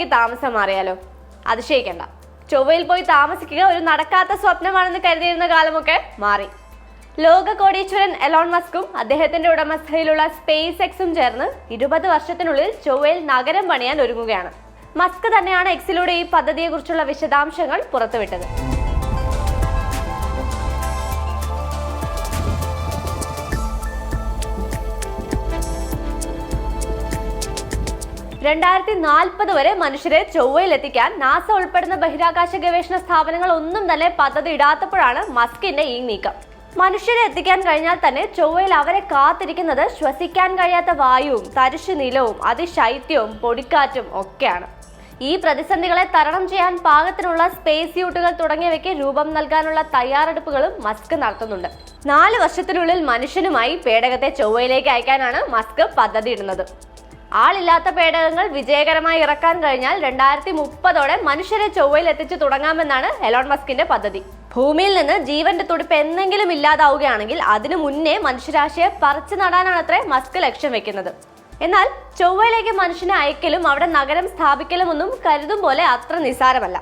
ചൊവ്വയിലേക്ക് താമസം മാറിയാലോ? അതിശയിക്കണ്ട. ചൊവ്വയിൽ പോയി താമസിക്കുക ഒരു നടക്കാത്ത സ്വപ്നമാണെന്ന് കരുതിയിരുന്ന കാലമൊക്കെ മാറി. ലോക കോടീശ്വരൻ എലോൺ മസ്കും അദ്ദേഹത്തിന്റെ ഉടമസ്ഥയിലുള്ള സ്പേസ് എക്സും ചേർന്ന് ഇരുപത് വർഷത്തിനുള്ളിൽ ചൊവ്വയിൽ നഗരം പണിയാൻ ഒരുങ്ങുകയാണ്. മസ്ക് തന്നെയാണ് എക്സിലൂടെ ഈ പദ്ധതിയെക്കുറിച്ചുള്ള വിശദാംശങ്ങൾ പുറത്തുവിട്ടത്. രണ്ടായിരത്തി നാൽപ്പത് വരെ മനുഷ്യരെ ചൊവ്വയിൽ എത്തിക്കാൻ നാസ ഉൾപ്പെടുന്ന ബഹിരാകാശ ഗവേഷണ സ്ഥാപനങ്ങൾ ഒന്നും തന്നെ പദ്ധതി ഇടാത്തപ്പോഴാണ് മസ്കിന്റെ ഈ നീക്കം. മനുഷ്യരെ എത്തിക്കാൻ കഴിഞ്ഞാൽ തന്നെ ചൊവ്വയിൽ അവരെ കാത്തിരിക്കുന്നത് ശ്വസിക്കാൻ കഴിയാത്ത വായുവും തരിശു നിലവും അതിശൈത്യവും പൊടിക്കാറ്റും ഒക്കെയാണ്. ഈ പ്രതിസന്ധികളെ തരണം ചെയ്യാൻ പാകത്തിനുള്ള സ്പേസ് സ്യൂട്ടുകൾ തുടങ്ങിയവയ്ക്ക് രൂപം നൽകാനുള്ള തയ്യാറെടുപ്പുകളും മസ്ക് നടത്തുന്നുണ്ട്. നാല് വർഷത്തിനുള്ളിൽ മനുഷ്യനുമായി പേടകത്തെ ചൊവ്വയിലേക്ക് അയക്കാനാണ് മസ്ക് പദ്ധതിയിടുന്നത്. ആളില്ലാത്ത പേടകങ്ങൾ വിജയകരമായി ഇറക്കാൻ കഴിഞ്ഞാൽ രണ്ടായിരത്തി മുപ്പതോടെ മനുഷ്യരെ ചൊവ്വയിൽ എത്തിച്ചു തുടങ്ങാമെന്നാണ് എലോൺ മസ്കിന്റെ പദ്ധതി. ഭൂമിയിൽ നിന്ന് ജീവന്റെ തുടിപ്പ് എന്തെങ്കിലും ഇല്ലാതാവുകയാണെങ്കിൽ അതിനു മുന്നേ മനുഷ്യരാശിയെ പറിച്ചു നടാനാണ് അത്ര മസ്ക് ലക്ഷ്യം വെക്കുന്നത്. എന്നാൽ ചൊവ്വയിലേക്ക് മനുഷ്യനെ അയക്കലും അവിടെ നഗരം സ്ഥാപിക്കലും ഒന്നും കരുതും പോലെ അത്ര നിസാരമല്ല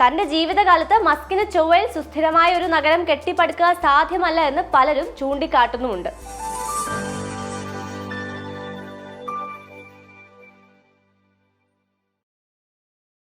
തന്റെ ജീവിതകാലത്ത് മസ്കിന് ചൊവ്വയിൽ സുസ്ഥിരമായ ഒരു നഗരം കെട്ടിപ്പടുക്കുക സാധ്യമല്ല എന്ന് പലരും ചൂണ്ടിക്കാട്ടുന്നുമുണ്ട്.